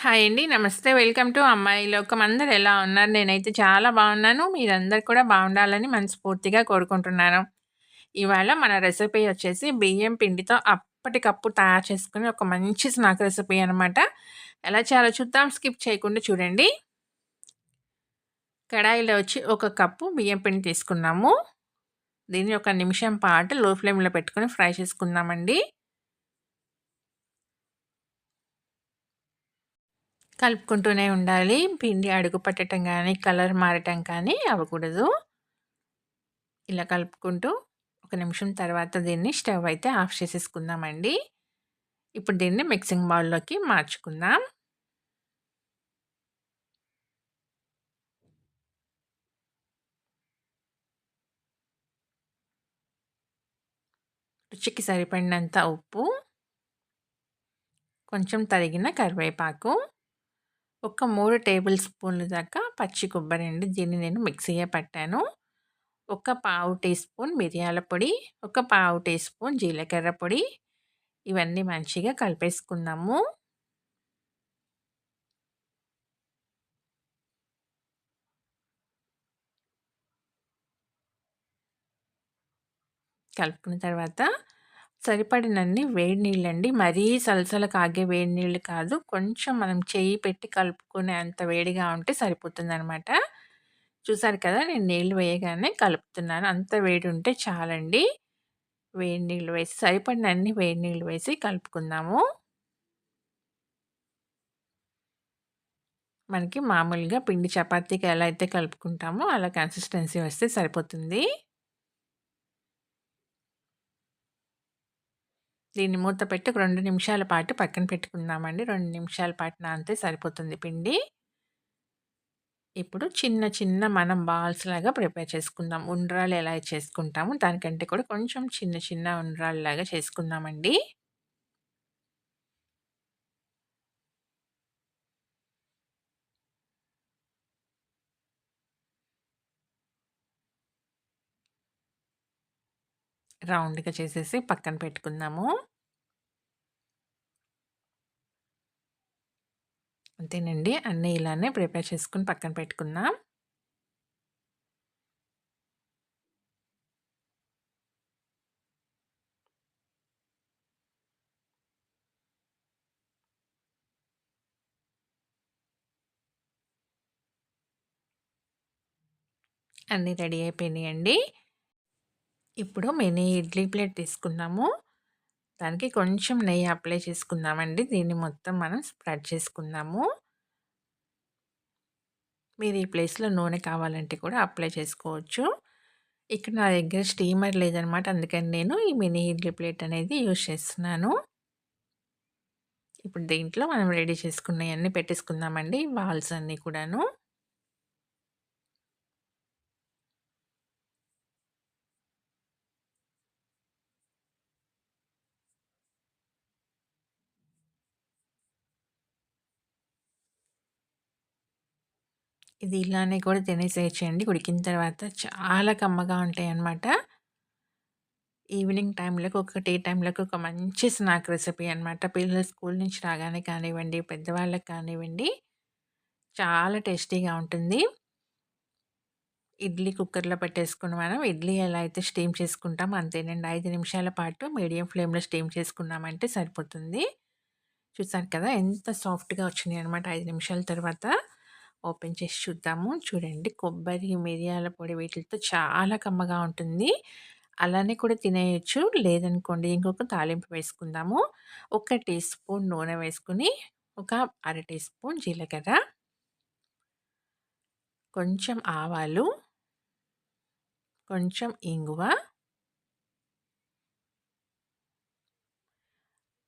Hi అండి. నమస్తే. Welcome to అమ్మాయి లోకం. అందరు ఎలా ఉన్నారు? నేనైతే చాలా బాగున్నాను. మీరందరూ కూడా బాగుండాలని మనస్ఫూర్తిగా కోరుకుంటున్నాను. ఇవాళ మన రెసిపీ వచ్చేసి బియ్యం పిండితో అప్పటికప్పుడు తయారు చేసుకుని ఒక మంచి స్నాక్ రెసిపీ అనమాట. ఎలా చేయాలో చూద్దాం. స్కిప్ చేయకుండా చూడండి. కడాయిలో వచ్చి ఒక కప్పు బియ్యం పిండి తీసుకున్నాము. దీన్ని ఒక నిమిషం పాటు లో ఫ్లేమ్‌లో పెట్టుకొని ఫ్రై చేసుకుందామండి. కలుపుకుంటూనే ఉండాలి. పిండి అడుగు పట్టడం కానీ కలర్ మారటం కానీ అవ్వకూడదు. ఇలా కలుపుకుంటూ ఒక నిమిషం తర్వాత దీన్ని స్టవ్ అయితే ఆఫ్ చేసేసుకుందామండి. ఇప్పుడు దీన్ని మిక్సింగ్ బౌల్‌లోకి మార్చుకుందాం. రుచికి సరిపడినంత ఉప్పు. కొంచెం తరిగిన కరివేపాకు. ఒక మూడు టేబుల్ స్పూన్లు దాకా పచ్చి కొబ్బరి అండి. దీన్ని నేను మిక్సీయే పట్టాను. ఒక పావు టీ స్పూన్ మిరియాల పొడి, ఒక పావు టీ స్పూన్ జీలకర్ర పొడి. ఇవన్నీ మంచిగా కలిపేసుకున్నాము కలుపుకున్న తర్వాత సరిపడినన్ని వేడి నీళ్ళండి. మరీ సలసల కాగే వేడి నీళ్ళు కాదు. కొంచెం మనం చేయి పెట్టి కలుపుకునే అంత వేడిగా ఉంటే సరిపోతుందనమాట. చూసారు కదా! నేను నీళ్ళు వేయగానే కలుపుతున్నాను. అంత వేడి ఉంటే చాలండి. వేడి నీళ్ళు వేసి సరిపడినన్ని వేడి నీళ్ళు వేసి కలుపుకుందాము. మనకి మామూలుగా పిండి చపాతీకి ఎలా అయితే కలుపుకుంటామో అలా కన్సిస్టెన్సీ వస్తే సరిపోతుంది. దీన్ని మూత పెట్టి ఒక రెండు నిమిషాల పాటు పక్కన పెట్టుకుందామండి. రెండు నిమిషాల పాటు నానితే సరిపోతుంది పిండి. ఇప్పుడు చిన్న చిన్న మనం బాల్స్ లాగా ప్రిపేర్ చేసుకుందాం. ఉండ్రాలు ఎలా చేసుకుంటాము దానికంటే కూడా కొంచెం చిన్న చిన్న ఉండ్రాళ్ళలాగా చేసుకుందామండి. రౌండ్‌గా చేసేసి పక్కన పెట్టుకుందాము. అంతేనండి. అన్నీ ఇలానే ప్రిపేర్ చేసుకుని పక్కన పెట్టుకుందాం. అన్నీ రెడీ అయిపోయినాయండి. ఇప్పుడు మినీ ఇడ్లీ ప్లేట్ తీసుకున్నాము. దానికి కొంచెం నెయ్యి అప్లై చేసుకుందామండి. దీన్ని మొత్తం మనం స్ప్రెడ్ చేసుకుందాము. మీరు ఈ ప్లేస్‌లో నూనె కావాలంటే కూడా అప్లై చేసుకోవచ్చు. ఇక్కడ నా దగ్గర స్టీమర్ లేదనమాట. అందుకని నేను ఈ మినీ ఇడ్లీ ప్లేట్ అనేది యూజ్ చేస్తున్నాను. ఇప్పుడు దీంట్లో మనం రెడీ చేసుకున్నవన్నీ పెట్టేసుకుందామండి. బాల్స్ అన్నీ కూడాను. ఇది ఇలానే కూడా తినేసేయొచ్చండి. ఉడికిన తర్వాత చాలా కమ్మగా ఉంటాయి అన్నమాట ఈవినింగ్ టైంలోకి ఒక టీ టైంలోకి ఒక మంచి స్నాక్ రెసిపీ అనమాట. పిల్లలు స్కూల్ నుంచి రాగానే కానివ్వండి, పెద్దవాళ్ళకి కానివ్వండి చాలా టేస్టీగా ఉంటుంది. ఇడ్లీ కుక్కర్‌లో పెట్టేసుకుని మనం ఇడ్లీ ఎలా అయితే స్టీమ్ చేసుకుంటాం అంతేనండి. ఐదు నిమిషాల పాటు మీడియం ఫ్లేమ్‌లో స్టీమ్ చేసుకున్నామంటే సరిపోతుంది. చూసారు కదా! ఎంత సాఫ్ట్‌గా వచ్చినాయన్నమాట 5 నిమిషాల తర్వాత. ఓపెన్ చేసి చూద్దాము. చూడండి కొబ్బరి, మిరియాల పొడి వీటిలతో చాలా కమ్మగా ఉంటుంది. అలానే కూడా తినేయొచ్చు. లేదనుకోండి ఇంకొక తాలింపు వేసుకుందాము. ఒక టీ స్పూన్ నూనె వేసుకొని, ఒక అర టీ స్పూన్ జీలకర్ర కొంచెం ఆవాలు కొంచెం ఇంగువ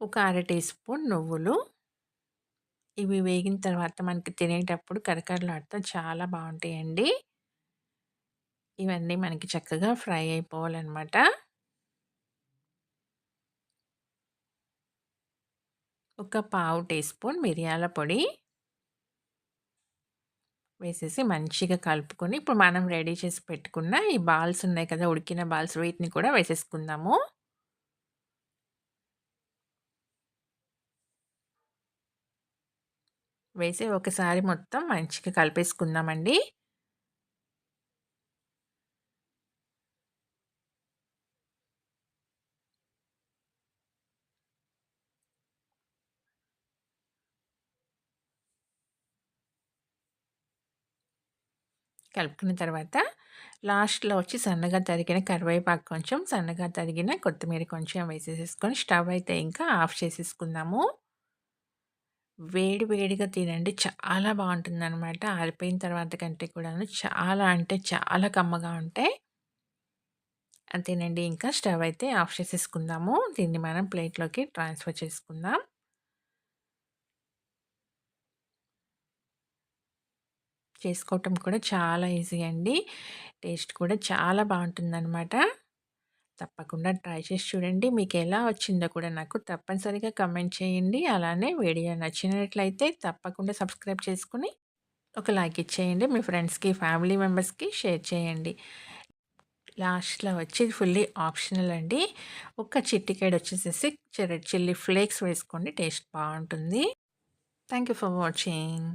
ఒక అర టీ స్పూన్ నువ్వులు ఇవి వేగిన తర్వాత మనకి తినేటప్పుడు కరకరలాడుతూ చాలా బాగుంటాయండి. ఇవన్నీ మనకి చక్కగా ఫ్రై అయిపోవాలనమాట. ఒక పావు టీ స్పూన్ మిరియాల పొడి వేసేసి మంచిగా కలుపుకొని ఇప్పుడు మనం రెడీ చేసి పెట్టుకున్న ఈ బాల్స్ ఉన్నాయి కదా! ఉడికిన బాల్స్ వీటిని కూడా వేసేసుకుందాము. వేసి ఒకసారి మొత్తం మంచిగా కలిపేసుకుందామండి కలుపుకున్న తర్వాత లాస్ట్‌లో వచ్చి సన్నగా తరిగిన కరివేపాకు కొంచెం, సన్నగా తరిగిన కొత్తిమీర కొంచెం వేసేసేసుకొని స్టవ్ అయితే ఇంకా ఆఫ్ చేసేసుకుందాము. వేడి వేడిగా తినండి. చాలా బావుంటుందనమాట. ఆరిపోయిన తర్వాత కంటే కూడాను చాలా అంటే చాలా కమ్మగా ఉంటాయి. తినండి ఇంకా స్టవ్ అయితే ఆఫ్ చేసేసుకుందాము. దీన్ని మనం ప్లేట్‌లోకి ట్రాన్స్‌ఫర్ చేసుకుందాం. చేసుకోవటం కూడా చాలా ఈజీ అండి. టేస్ట్ కూడా చాలా బావుంటుందనమాట. తప్పకుండా ట్రై చేసి చూడండి. మీకు ఎలా వచ్చిందో కూడా నాకు తప్పనిసరిగా కమెంట్ చేయండి. అలానే వీడియో నచ్చినట్లయితే తప్పకుండా సబ్స్క్రైబ్ చేసుకొని ఒక లైక్ ఇచ్చేయండి. మీ ఫ్రెండ్స్‌కి, ఫ్యామిలీ మెంబర్స్‌కి షేర్ చేయండి. లాస్ట్‌లో వచ్చి ఫుల్లీ ఆప్షనల్ అండి. ఒక చిట్టికేడు వచ్చేసేసి రెడ్ చిల్లీ ఫ్లేక్స్ వేసుకోండి. టేస్ట్ బాగుంటుంది థ్యాంక్ యూ ఫర్ వాచింగ్.